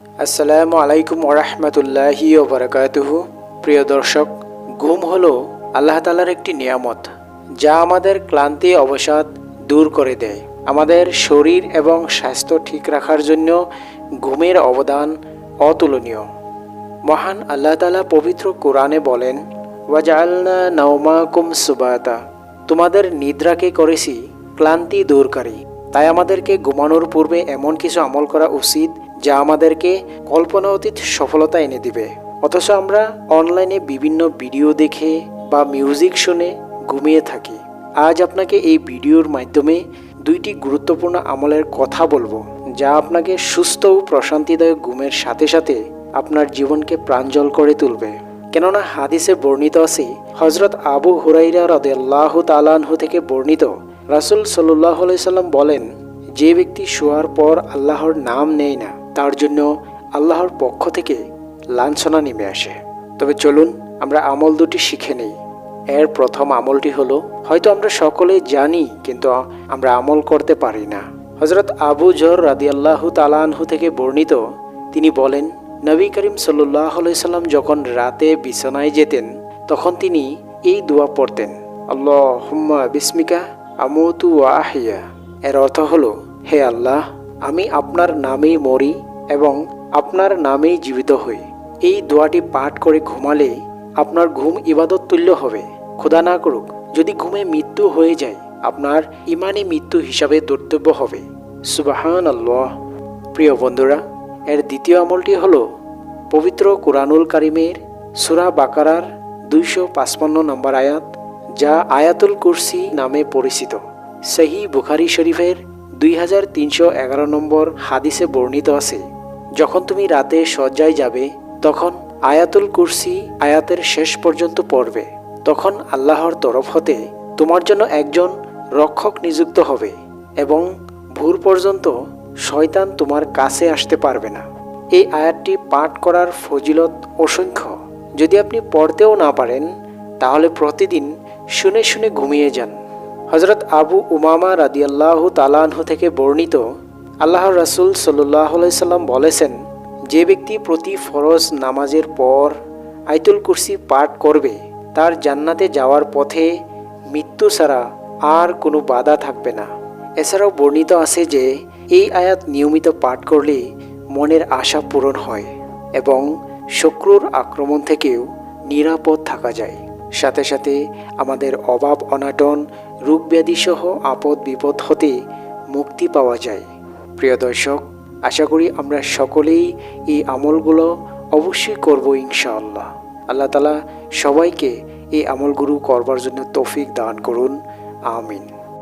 আসসালামু আলাইকুম ওরহমতুল্লাহি ওবরাকাতুহু। প্রিয় দর্শক, ঘুম হলো আল্লাহ তালার একটি নিয়ামত, যা আমাদের ক্লান্তি, অবসাদ দূর করে দেয়। আমাদের শরীর এবং স্বাস্থ্য ঠিক রাখার জন্য ঘুমের অবদান অতুলনীয়। মহান আল্লাহ তালা পবিত্র কোরআনে বলেন ওয়াজালনা নাওমাকুম সুবাতা। তোমাদের নিদ্রাকে করেছি ক্লান্তি দূরকারী। তাই আমাদেরকে ঘুমানোর পূর্বে এমন কিছু আমল করা উচিত যা আমাদেরকে কল্পনা অতীত সফলতা এনে দিবে। অথচ আমরা অনলাইনে বিভিন্ন ভিডিও দেখে বা মিউজিক শুনে ঘুমিয়ে থাকি। আজ আপনাকে এই ভিডিওর মাধ্যমে দুইটি গুরুত্বপূর্ণ আমলের কথা বলব, যা আপনাকে সুস্থ ও প্রশান্তিদায়ক ঘুমের সাথে সাথে আপনার জীবনকে প্রাঞ্জল করে তুলবে। কেননা হাদিসে বর্ণিত আছে হজরত আবু হুরাইরা রদেল্লাহ তালানহু থেকে বর্ণিত, রাসুল সাল্লাহ সাল্লাম বলেন, যে ব্যক্তি শোয়ার পর আল্লাহর নাম নেয় না তার জন্য আল্লাহর পক্ষ থেকে লাঞ্ছনা নেমে আসে। তবে চলুন, আমরা আমল দুটি শিখে নেই। এর প্রথম আমলটি হলো, হয়তো আমরা সকলে জানি, কিন্তু আমরা আমল করতে পারি না। হজরত আবু জর রাদিয়াল্লাহু তালানহু থেকে বর্ণিত, তিনি বলেন, নবী করিম সাল্লাহ সাল্লাম যখন রাতে বিছানায় যেতেন, তখন তিনি এই দোয়া পড়তেন আল্লাহ হুম্মা বিস্মিকা আমতু আহিয়া। এর অর্থ হলো, হে আল্লাহ, আমি আপনার নামেই মরি এবং আপনার নামেই জীবিত হই। এই দোয়াটি পাঠ করে ঘুমালে আপনার ঘুম ইবাদত তুল্য হবে। খোদা না করুক, যদি ঘুমে মৃত্যু হয়ে যায়, আপনার ইমানি মৃত্যু হিসাবে দর্তব্য হবে। সুবাহান আল্লাহ প্রিয় বন্ধুরা, এর দ্বিতীয় আমলটি হল পবিত্র কোরআনুল কারিমের সুরা বাকারার দুইশো পাঁচপান্ন নম্বর আয়াত, যা আয়াতুল কুরসি নামে পরিচিত। সেহি বুখারি শরীফের দুই হাজার তিনশো এগারো নম্বর হাদিসে বর্ণিত আছে। যখন তুমি রাতে শয্যায় যাবে, তখন আয়াতুল কুরসি আয়াতের শেষ পর্যন্ত পড়বে। তখন আল্লাহর তরফ হতে তোমার জন্য একজন রক্ষক নিযুক্ত হবে এবং ভোর পর্যন্ত শয়তান তোমার কাছে আসতে পারবে না। এই আয়াতটি পাঠ করার ফজিলত অসংখ্য। যদি আপনি পড়তেও না পারেন, তাহলে প্রতিদিন শুনে শুনে ঘুমিয়ে যান। হজরত আবু উমামা রাদিয়াল্লাহু তালানহু থেকে বর্ণিত আল্লাহর রাসুল সাল্লাহ সাল্লাম বলেছেন, যে ব্যক্তি প্রতি ফরজ নামাজের পর আইতুল কুরসি পাঠ করবে, তার জান্নাতে যাওয়ার পথে মৃত্যু ছাড়া আর কোনো বাধা থাকবে না। এছাড়াও বর্ণিত আছে যে, এই আয়াত নিয়মিত পাঠ করলে মনের আশা পূরণ হয় এবং শক্রুর আক্রমণ থেকেও নিরাপদ থাকা যায়। সাথে সাথে আমাদের অভাব অনাটন রোগ ব্যাধিসহ আপদ বিপদ হতে মুক্তি পাওয়া যায়। প্রিয় দর্শক, আশা করি আমরা সকলেই এই আমলগুলো অবশ্যই করব ইনশাআল্লাহ। আল্লাহ তালা সবাইকে এই আমলগুরু করবার জন্য তৌফিক দান করুন। আমিন।